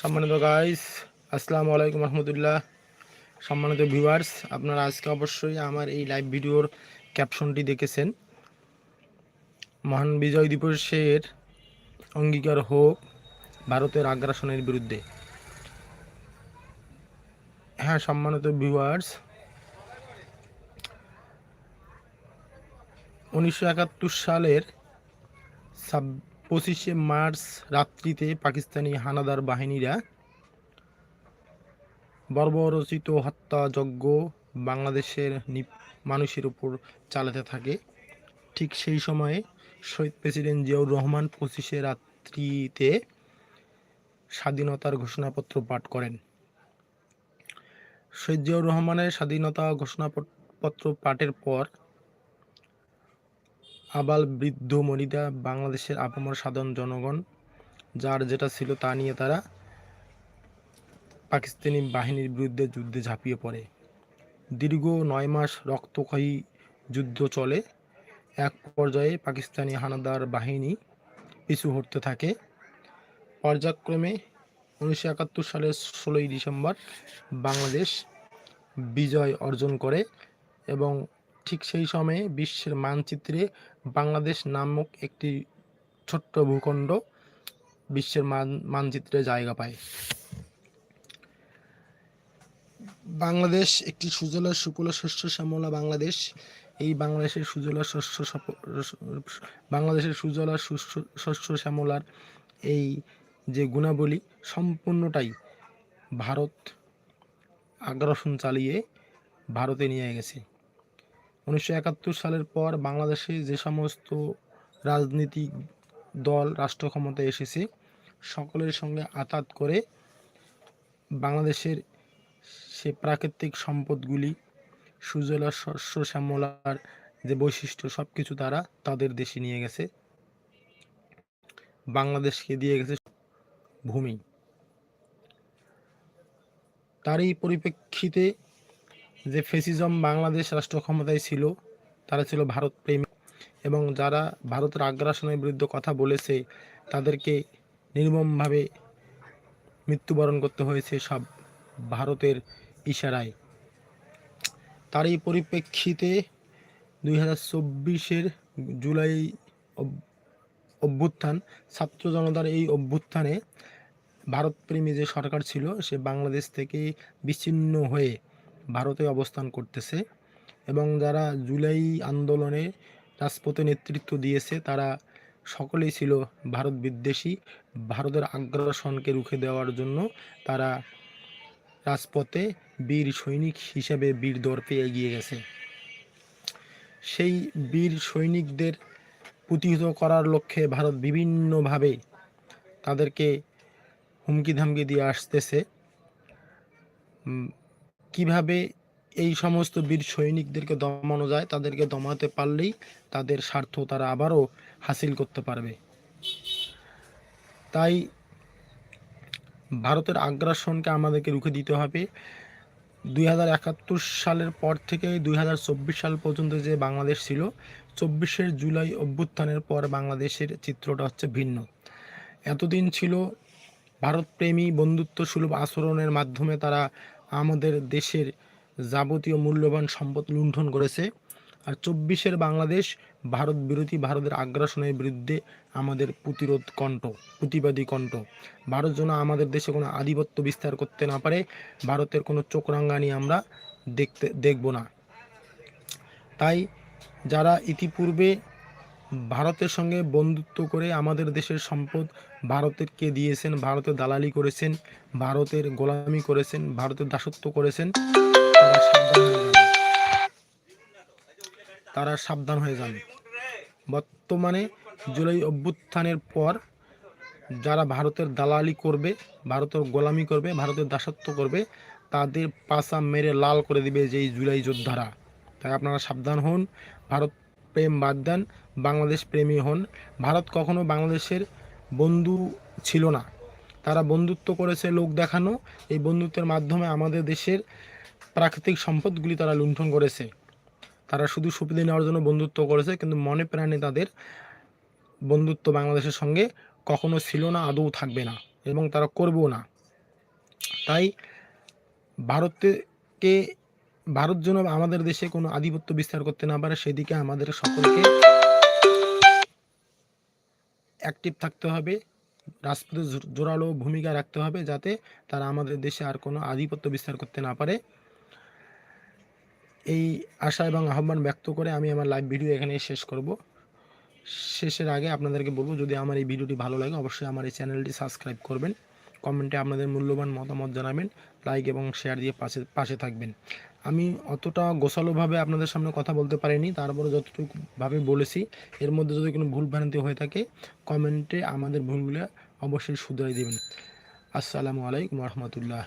সম্মানিত গাইস আসসালামু আলাইকুম রহমতুল্লাহ। সম্মানিত ভিউয়ার্স আপনারা আজকে অবশ্যই আমার এই লাইভ ভিডিওর ক্যাপশনটি দেখেছেন। মহান বিজয় দিবসের অঙ্গীকার হোক ভারতের আগ্রাসনের বিরুদ্ধে। হ্যাঁ সম্মানিত ভিউয়ার্স উনিশশো একাত্তর সালের পঁচিশে মার্চ রাত্রিতে পাকিস্তানি হানাদার বাহিনীরা বর্বরচিত হত্যাযজ্ঞ বাংলাদেশের মানুষের উপর চালাতে থাকে। ঠিক সেই সময়ে শহীদ প্রেসিডেন্ট জিয়াউর রহমান পঁচিশে রাত্রিতে স্বাধীনতার ঘোষণাপত্র পাঠ করেন। শহীদ জিয়াউর রহমানের স্বাধীনতা ঘোষণাপত্র পাঠের পর আবাল বৃদ্ধ মরিদা বাংলাদেশের আপামর সাধারণ জনগণ, যার যেটা ছিল তা নিয়ে তারা পাকিস্তানি বাহিনীর বিরুদ্ধে যুদ্ধে ঝাঁপিয়ে পড়ে। দীর্ঘ নয় মাস রক্তক্ষয়ী যুদ্ধ চলে। এক পর্যায়ে পাকিস্তানি হানাদার বাহিনী পিছু হটতে থাকে। পর্যায়ক্রমে উনিশশো একাত্তর সালের ষোলোই ডিসেম্বর বাংলাদেশ বিজয় অর্জন করে এবং ঠিক সেই সময়ে বিশ্বের মানচিত্রে বাংলাদেশ নামক একটি ছোট্ট ভূখণ্ড বিশ্বের মান, মানচিত্রে জায়গা পায়। বাংলাদেশ একটি সুজলা সুফলা শস্য শ্যামলা বাংলাদেশ। এই বাংলাদেশের সুজলা শস্য বাংলাদেশের সুজলা শস্য শস্য শ্যামলার এই যে গুণাবলী সম্পূর্ণটাই ভারত আগ্রাসন চালিয়ে ভারতে নিয়ে গেছে। উনিশশো একাত্তর সালের পর বাংলাদেশে যে সমস্ত রাজনৈতিক দল রাষ্ট্র ক্ষমতায় এসেছে, সকলের সঙ্গে আতাত করে বাংলাদেশের সে প্রাকৃতিক সম্পদগুলি, সুজলা, শস্য, শ্যামলার যে বৈশিষ্ট্য সব কিছু তারা তাদের দেশে নিয়ে গেছে। বাংলাদেশকে দিয়ে গেছে ভূমি। তারই পরিপ্রেক্ষিতে যে ফেসিজম বাংলাদেশ রাষ্ট্র ক্ষমতায় ছিল, তারা ছিল ভারত প্রেমী এবং যারা ভারতের আগ্রাসনের বিরুদ্ধে কথা বলেছে, তাদেরকে নির্মমভাবে মৃত্যুবরণ করতে হয়েছে সব ভারতের ইশারায়। তার এই পরিপ্রেক্ষিতে দুই হাজার চব্বিশের জুলাই অভ্যুত্থান, ছাত্র জনতার এই অভ্যুত্থানে ভারতপ্রেমী যে সরকার ছিল, সে বাংলাদেশ থেকে বিচ্ছিন্ন হয়ে ভারতে অবস্থান করতেছে এবং যারা জুলাই আন্দোলনে রাজপথে নেতৃত্ব দিয়েছে, তারা সকলেই ছিল ভারত বিদ্বেষী। ভারতের আগ্রাসনকে রুখে দেওয়ার জন্য তারা রাজপথে বীর সৈনিক হিসেবে বীর দর্পে এগিয়ে গেছে। সেই বীর সৈনিকদের প্রতিহত করার লক্ষ্যে ভারত বিভিন্নভাবে তাদেরকে হুমকি ধামকি দিয়ে আসতেছে। কীভাবে এই সমস্ত বীর সৈনিকদেরকে দমানো যায়, তাদেরকে দমাতে পারলেই তাদের স্বার্থ তারা আবারও হাসিল করতে পারবে। তাই ভারতের আগ্রাসনকে আমাদেরকে রুখে দিতে হবে। দুই হাজার একাত্তর সালের পর থেকে দুই হাজার চব্বিশ সাল পর্যন্ত যে বাংলাদেশ ছিল চব্বিশের জুলাই অভ্যুত্থানের পর বাংলাদেশের চিত্রটা হচ্ছে ভিন্ন। এতদিন ছিল ভারতপ্রেমী বন্ধুত্ব সুলভ আচরণের মাধ্যমে তারা আমাদের দেশের যাবতীয় মূল্যবান সম্পদ লুণ্ঠন করেছে আর চব্বিশের বাংলাদেশ ভারত বিরোধী ভারতের আগ্রাসনের বিরুদ্ধে আমাদের প্রতিরোধ কণ্ঠ, প্রতিবাদী কণ্ঠ। ভারত যেন আমাদের দেশে কোনো আধিপত্য বিস্তার করতে না পারে, ভারতের কোনো চোখ রাঙ্গানি আমরা দেখতে, দেখব না। তাই যারা ইতিপূর্বে ভারতের সঙ্গে বন্ধুত্ব করে আমাদের দেশের সম্পদ ভারতেরকে দিয়েছেন? ভারতের দালালি করেছেন, ভারতের গোলামি করেছেন, ভারতের দাসত্ব করেছেন, তারা সাবধান হয়ে যান বর্তমানে জুলাই অভ্যুত্থানের পর যারা ভারতের দালালি করবে, ভারতের গোলামি করবে, ভারতের দাসত্ব করবে, তাদের পাশা মেরে লাল করে দিবে যেই জুলাই যোদ্ধারা। তাই আপনারা সাবধান হন, ভারত প্রেম বাদ দেন, বাংলাদেশ প্রেমী হন। ভারত কখনো বাংলাদেশের বন্ধু ছিল না। তারা বন্ধুত্ব করেছে লোক দেখানো। এই বন্ধুত্বের মাধ্যমে আমাদের দেশের প্রাকৃতিক সম্পদগুলি তারা লুণ্ঠন করেছে। তারা শুধু সুবিধা নেওয়ার জন্য বন্ধুত্ব করেছে, কিন্তু মনে প্রাণে তাদের বন্ধুত্ব বাংলাদেশের সঙ্গে কখনো ছিল না, আদৌ থাকবে না এবং তারা করবেও না। তাই ভারতকে ভারত যেন আমাদের দেশে কোনো আধিপত্য বিস্তার করতে না পারে, সেদিকে আমাদের সকলকে অ্যাক্টিভ থাকতে হবে, রাজপথে জোরালো ভূমিকা রাখতে হবে যাতে তারা আমাদের দেশে আর কোনো আধিপত্য বিস্তার করতে না পারে। এই আশা এবং আহ্বান ব্যক্ত করে আমি আমার লাইভ ভিডিও এখানে শেষ করব। শেষের আগে আপনাদেরকে বলব, যদি আমার এই ভিডিওটি ভালো লাগে, অবশ্যই আমার এই চ্যানেলটি সাবস্ক্রাইব করবেন। কমেন্টে আপনাদের মূল্যবান মতামত জানাবেন লাইক এবং শেয়ার দিয়ে পাশে পাশে থাকবেন। আমি অতটা গোছালোভাবে আপনাদের সামনে কথা বলতে পারিনি তারপরে যতটুকুভাবে বলেছি, এর মধ্যে যদি কোনো ভুল ভ্রান্তি হয়ে থাকে, কমেন্টে আমাদের ভুলগুলো অবশ্যই শুধরাই দেবেন। আসসালামু আলাইকুম রহমতুল্লাহ।